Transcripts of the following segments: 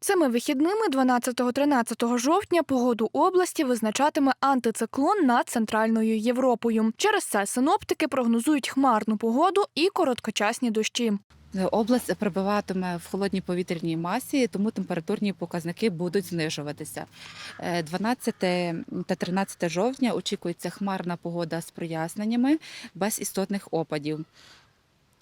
Цими вихідними 12-13 жовтня погоду області визначатиме антициклон над центральною Європою. Через це синоптики прогнозують хмарну погоду і короткочасні дощі. Область перебуватиме в холодній повітряній масі, тому температурні показники будуть знижуватися. Е, 12 та 13 жовтня очікується хмарна погода з проясненнями без істотних опадів.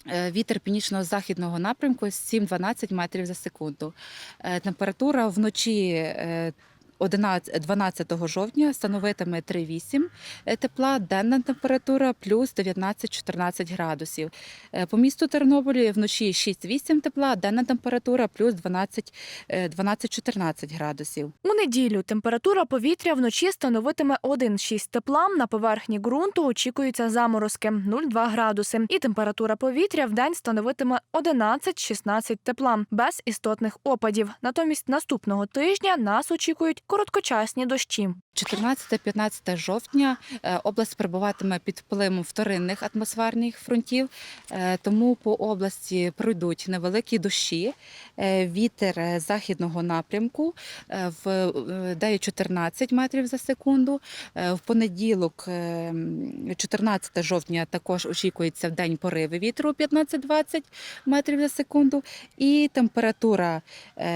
Е, Вітер північно-західного напрямку 7-12 метрів за секунду. Е, Температура вночі е, 11 12 жовтня становитиме 3,8 тепла, денна температура плюс 19-14 градусів. Е, По місту Тернополі вночі 6-8 тепла, денна температура плюс 12 е, 12-14 градусів. У неділю температура повітря вночі становитиме 1,6 тепла. На поверхні ґрунту очікуються заморозки 0,2 градуси. І температура повітря в день становитиме 11-16 тепла без істотних опадів. Натомість наступного тижня нас очікують короткочасні дощі. 14-15 жовтня е, область перебуватиме під впливом вторинних атмосферних фронтів, е, тому по області пройдуть невеликі дощі, е, вітер західного напрямку в е, 9-14 метрів за секунду. В понеділок, е, 14 жовтня, також очікується в день пориви вітру 15-20 метрів за секунду. І температура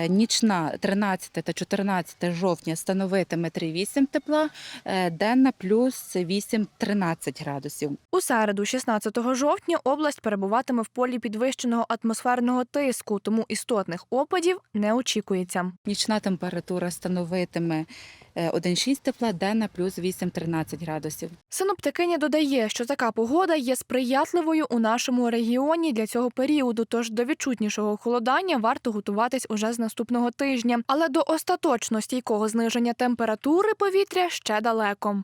нічна 13 та 14 жовтня становитиме 3,8 тепла, е, денна плюс 8-13 градусів. У середу, 16 жовтня, область перебуватиме в полі підвищеного атмосферного тиску, тому істотних опадів не очікується. Нічна температура становитиме 1,6 тепла, денна плюс 8-13 градусів. Синоптикиня додає, що така погода є сприятливою у нашому регіоні для цього періоду. Тож до відчутнішого холодання варто готуватись уже з наступного тижня. Але до остаточно стійкого зниження температури повітря ще далеко.